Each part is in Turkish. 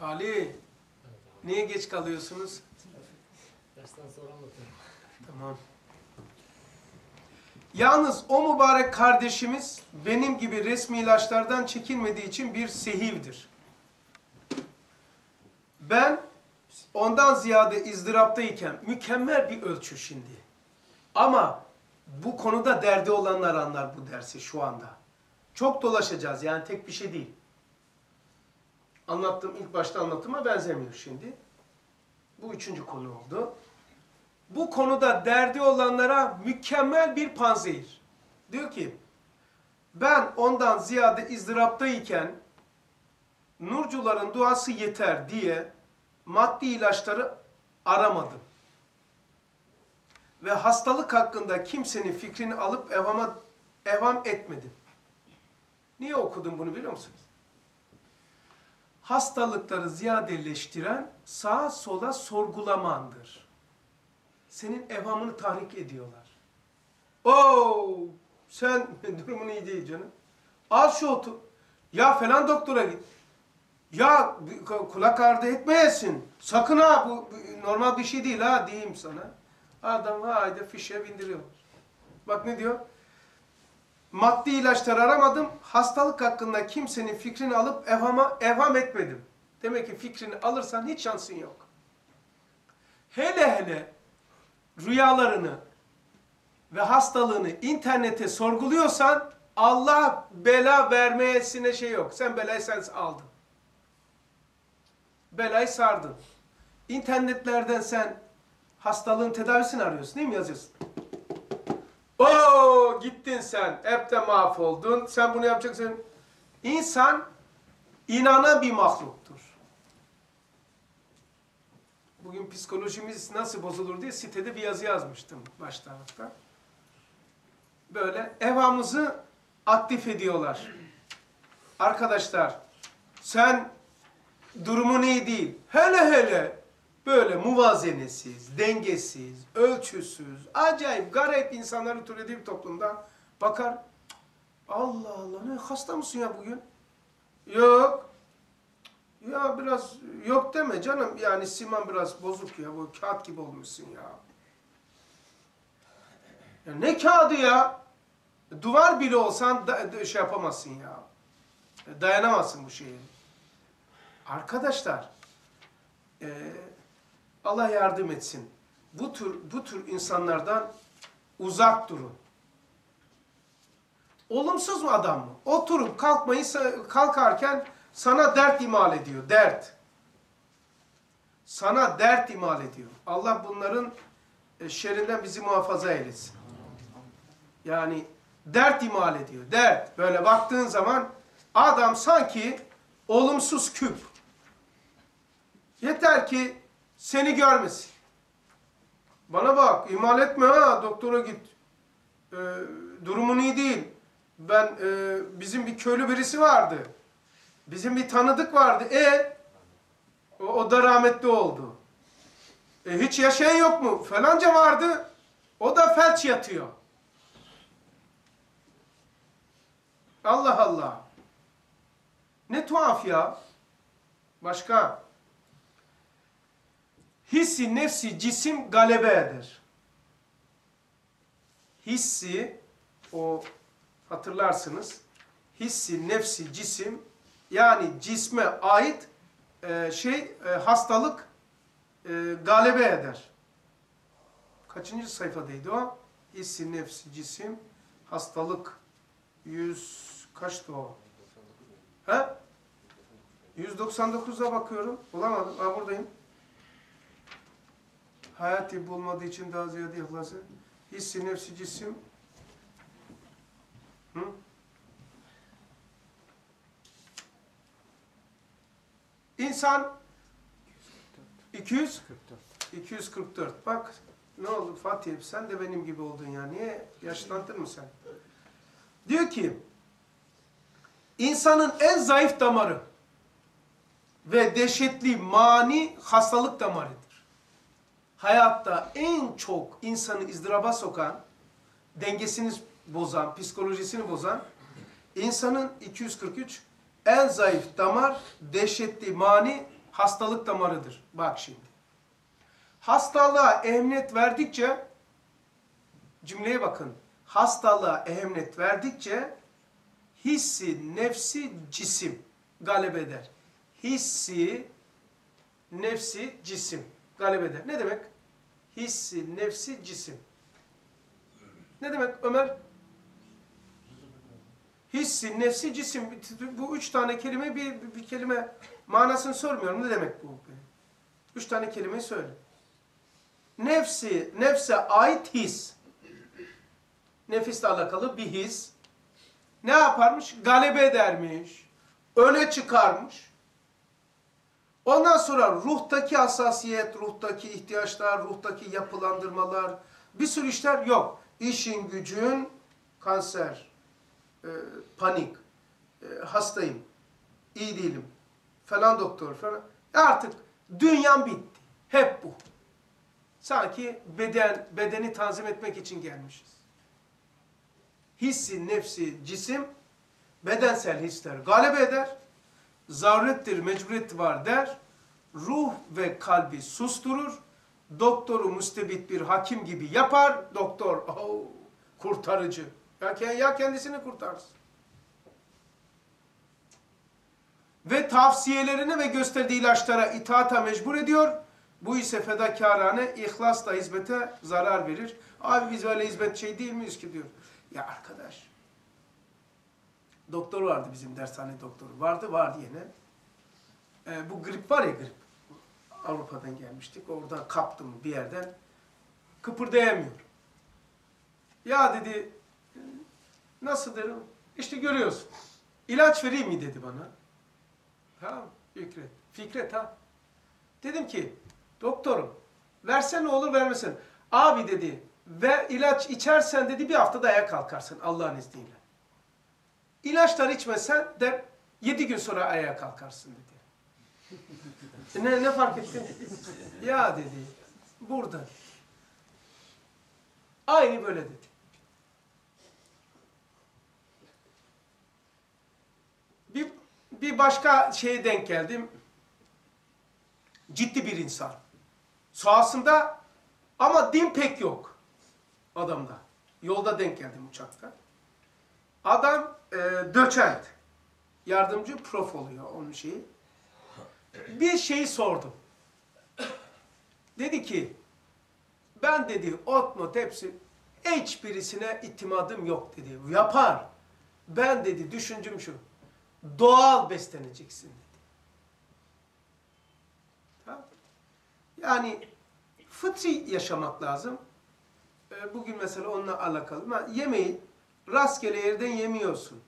Salih, niye geç kalıyorsunuz? Dersten sonra anlatırım. Tamam. Yalnız o mübarek kardeşimiz benim gibi resmi ilaçlardan çekinmediği için bir sehivdir. Ben ondan ziyade izdıraptayken mükemmel bir ölçü şimdi. Ama bu konuda derdi olanlar anlar bu dersi şu anda. Çok dolaşacağız yani tek bir şey değil. Anlattığım ilk başta anlatıma benzemiyor şimdi. Bu üçüncü konu oldu. Bu konuda derdi olanlara mükemmel bir panzehir. Diyor ki, ben ondan ziyade izdıraptayken nurcuların duası yeter diye maddi ilaçları aramadım. Ve hastalık hakkında kimsenin fikrini alıp evhama, evham etmedim. Niye okudum bunu biliyor musunuz? Hastalıkları ziyadeleştiren sağa sola sorgulamandır. Senin evhamını tahrik ediyorlar. Oo, sen durumun iyi değil canım. Al şu otu. Ya falan doktora git. Ya kulak ardı etmeyesin. Sakın ha bu normal bir şey değil ha diyeyim sana. Adam haydi fişe bindiriyor. Bak ne diyor? Maddi ilaçlar aramadım. Hastalık hakkında kimsenin fikrini alıp evhama, evham etmedim. Demek ki fikrini alırsan hiç şansın yok. Hele hele rüyalarını ve hastalığını internete sorguluyorsan Allah bela vermeyesine şey yok. Sen belayı sen aldın. Belayı sardın. İnternetlerden sen hastalığın tedavisini arıyorsun değil mi yazıyorsun? Oo gittin sen. Hep mahvoldun. Sen bunu yapacaksın. İnsan inanan bir mahluktur. Bugün psikolojimiz nasıl bozulur diye sitede bir yazı yazmıştım baş tarafta. Böyle evhamızı aktif ediyorlar. Arkadaşlar sen durumun iyi değil. Hele hele böyle muvazenesiz, dengesiz, ölçüsüz, acayip garip insanların türediği bir toplumda bakar. Allah Allah ne hasta mısın ya bugün? Yok. Ya biraz yok deme canım. Yani siman biraz bozuk ya. Bu kağıt gibi olmuşsun ya. ya ne kağıdı ya? Duvar bile olsan da, şey yapamazsın ya. Dayanamazsın bu şeye. Arkadaşlar, e, Allah yardım etsin. Bu tür bu tür insanlardan uzak durun. Olumsuz mu adam mı? Oturup kalkmayı kalkarken sana dert imal ediyor. Dert. Sana dert imal ediyor. Allah bunların e, şerrinden bizi muhafaza eylesin. Yani dert imal ediyor. Dert. Böyle baktığın zaman adam sanki olumsuz küp. Yeter ki seni görmesin. Bana bak, imal etme ha, doktora git. Ee, durumun iyi değil. Ben, e, bizim bir köylü birisi vardı. Bizim bir tanıdık vardı. E, o, o da rahmetli oldu. E, hiç yaşayan yok mu? Falanca vardı. O da felç yatıyor. Allah Allah. Ne tuhaf ya. Başka. Hissi nefsi cisim galebe eder. Hissi o hatırlarsınız. Hissi nefsi cisim yani cisme ait e, şey e, hastalık e, galebe eder. Kaçıncı sayfadaydı o? Hissi nefsi cisim hastalık yüz kaçtı o? He? 199'a bakıyorum. Bulamadım. Ha buradayım. Hayati bulmadığı için daha ziyade ihlası. Hissi nefsi cisim. Hı? İnsan 200 244. Bak ne oldu Fatih sen de benim gibi oldun ya. Niye yaşlandın mı sen? Diyor ki insanın en zayıf damarı ve dehşetli mani hastalık damarıdır. Hayatta en çok insanı izdıraba sokan, dengesini bozan, psikolojisini bozan insanın 243 en zayıf damar, dehşetli mani hastalık damarıdır. Bak şimdi. Hastalığa ehemmiyet verdikçe cümleye bakın. Hastalığa ehemmiyet verdikçe hissi, nefsi, cisim galip eder. Hissi, nefsi, cisim galip eder. Ne demek? Hissi, nefsi, cisim. Ne demek Ömer? Hissi, nefsi, cisim. Bu üç tane kelime bir, bir, bir kelime manasını sormuyorum. Ne demek bu? Üç tane kelimeyi söyle. Nefsi, nefse ait his. Nefisle alakalı bir his. Ne yaparmış? Galebe edermiş. Öne çıkarmış. Ondan sonra ruhtaki hassasiyet, ruhtaki ihtiyaçlar, ruhtaki yapılandırmalar, bir sürü işler yok. İşin gücün kanser, e, panik, e, hastayım, iyi değilim, falan doktor falan. E artık dünyam bitti. Hep bu. Sanki beden, bedeni tanzim etmek için gelmişiz. Hissi, nefsi, cisim, bedensel hisler galip eder. Zarurettir, mecburiyet var der. Ruh ve kalbi susturur. Doktoru müstebit bir hakim gibi yapar. Doktor, oh, kurtarıcı. Ya, kendisini kurtarsın. Ve tavsiyelerini ve gösterdiği ilaçlara itaata mecbur ediyor. Bu ise fedakarane, ihlasla hizmete zarar verir. Abi biz öyle hizmet şey değil miyiz ki diyor. Ya arkadaş, doktor vardı bizim dershane doktoru. Vardı, vardı yine. Ee, bu grip var ya grip. Avrupa'dan gelmiştik. Oradan kaptım bir yerden. Kıpırdayamıyor. Ya dedi, nasıl dedim? İşte görüyorsun. İlaç vereyim mi dedi bana. Tamam, Fikret. Fikret ha. Dedim ki, doktorum, versen ne olur vermesen. Abi dedi, ve ilaç içersen dedi bir haftada ayağa kalkarsın Allah'ın izniyle. İlaçlar içmesen de yedi gün sonra ayağa kalkarsın dedi. ne, ne fark ettin? ya dedi, burada. Aynı böyle dedi. Bir, bir başka şeye denk geldim. Ciddi bir insan. Sahasında ama din pek yok adamda. Yolda denk geldim uçakta. Adam e, doçent. Yardımcı prof oluyor onun şeyi. Bir şeyi sordum. Dedi ki ben dedi ot not hepsi hiçbirisine itimadım yok dedi. Yapar. Ben dedi düşüncüm şu. Doğal besleneceksin dedi. Yani fıtri yaşamak lazım. Ee, bugün mesela onunla alakalı. Yemeği rastgele yerden yemiyorsun.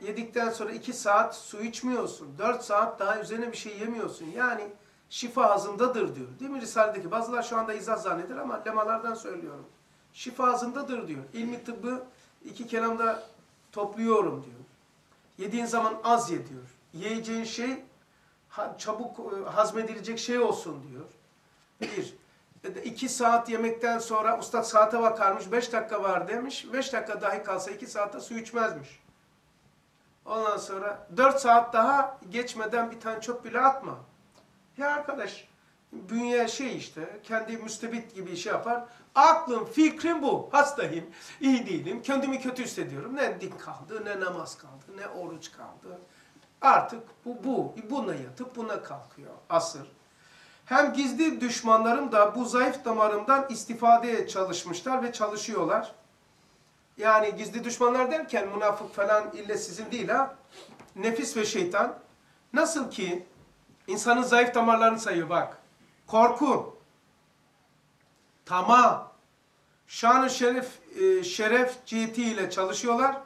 Yedikten sonra iki saat su içmiyorsun. Dört saat daha üzerine bir şey yemiyorsun. Yani şifa hazındadır diyor. Değil mi Risale'deki? Bazılar şu anda izah zanneder ama lemalardan söylüyorum. Şifa hazındadır diyor. İlmi tıbbı iki kelamda topluyorum diyor. Yediğin zaman az ye diyor. Yiyeceğin şey çabuk e, hazmedilecek şey olsun diyor. Bir. İki saat yemekten sonra ustad saate bakarmış. Beş dakika var demiş. Beş dakika dahi kalsa iki saatte su içmezmiş. Ondan sonra dört saat daha geçmeden bir tane çöp bile atma. Ya arkadaş bünye şey işte kendi müstebit gibi şey yapar. Aklım, fikrim bu. Hastayım, iyi değilim, kendimi kötü hissediyorum. Ne din kaldı, ne namaz kaldı, ne oruç kaldı. Artık bu, bu. Buna yatıp buna kalkıyor asır. Hem gizli düşmanlarım da bu zayıf damarımdan istifadeye çalışmışlar ve çalışıyorlar. Yani gizli düşmanlar derken münafık falan ille sizin değil ha. Nefis ve şeytan. Nasıl ki insanın zayıf damarlarını sayıyor bak. Korku, tamah, şanı şeref, e, şeref cihetiyle çalışıyorlar.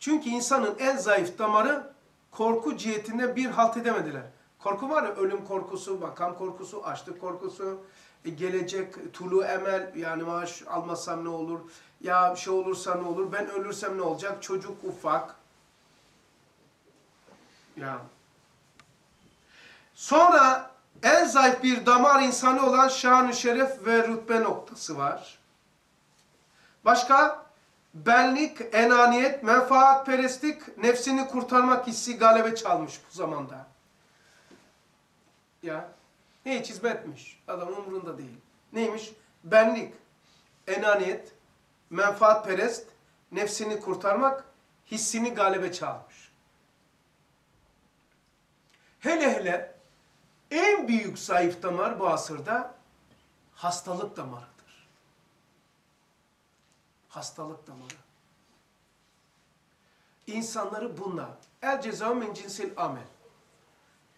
Çünkü insanın en zayıf damarı korku cihetinden bir halt edemediler. Korku var ya ölüm korkusu, makam korkusu, açlık korkusu, e, gelecek tulu emel yani maaş almasam ne olur, ya şey olursa ne olur, ben ölürsem ne olacak, çocuk ufak. Ya. Sonra en zayıf bir damar insanı olan şan şeref ve rütbe noktası var. Başka? Benlik, enaniyet, menfaatperestlik, nefsini kurtarmak hissi galebe çalmış bu zamanda. Ya. Hiç hizmetmiş. Adam umurunda değil. Neymiş? Benlik, enaniyet, menfaatperest, nefsini kurtarmak, hissini galebe çalmış. Hele hele en büyük zayıf damar bu asırda hastalık damarıdır. Hastalık damarı. İnsanları bunlar. El ceza min cinsil amel.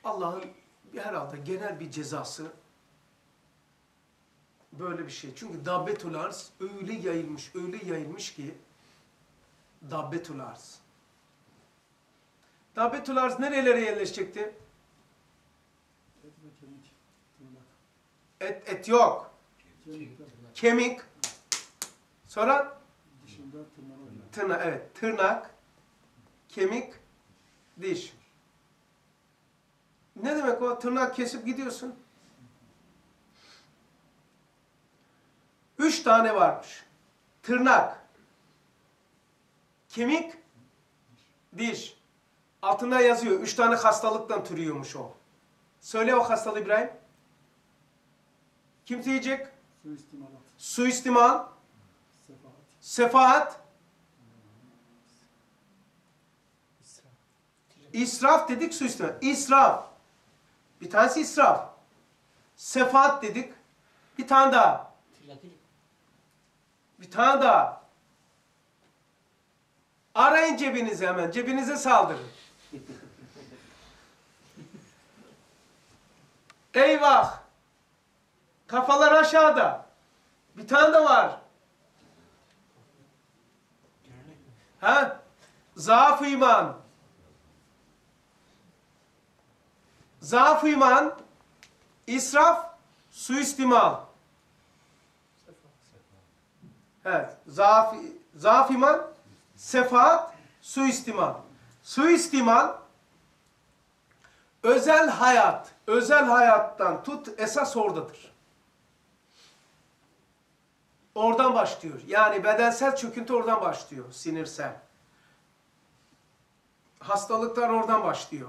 Allah'ın herhalde genel bir cezası böyle bir şey. Çünkü dabbetül arz öyle yayılmış, öyle yayılmış ki dabbetül arz. Dabbetül arz nerelere yerleşecekti? Et kemik. Et, yok. Kemikler. Kemik. Sonra tırnak, evet tırnak, kemik, diş. Ne demek o? Tırnak kesip gidiyorsun. Üç tane varmış. Tırnak, kemik, diş. Altında yazıyor. Üç tane hastalıktan türüyormuş o. Söyle o hastalığı İbrahim. Kim diyecek? Suistimalat. Suistimal, Sefahat. sefahat, İsra. İsraf dedik suistimal. İsraf. Bir tanesi israf. Sefaat dedik. Bir tane daha. Bir tane daha. Arayın cebinizi hemen. Cebinize saldırın. Eyvah. Kafalar aşağıda. Bir tane de var. Ha? Zaaf iman. Zaaf iman, israf, suistimal. Evet. Zaaf, zaaf iman, sefaat, suistimal. Suistimal, özel hayat, özel hayattan tut esas oradadır. Oradan başlıyor. Yani bedensel çöküntü oradan başlıyor. Sinirsel. Hastalıklar oradan başlıyor.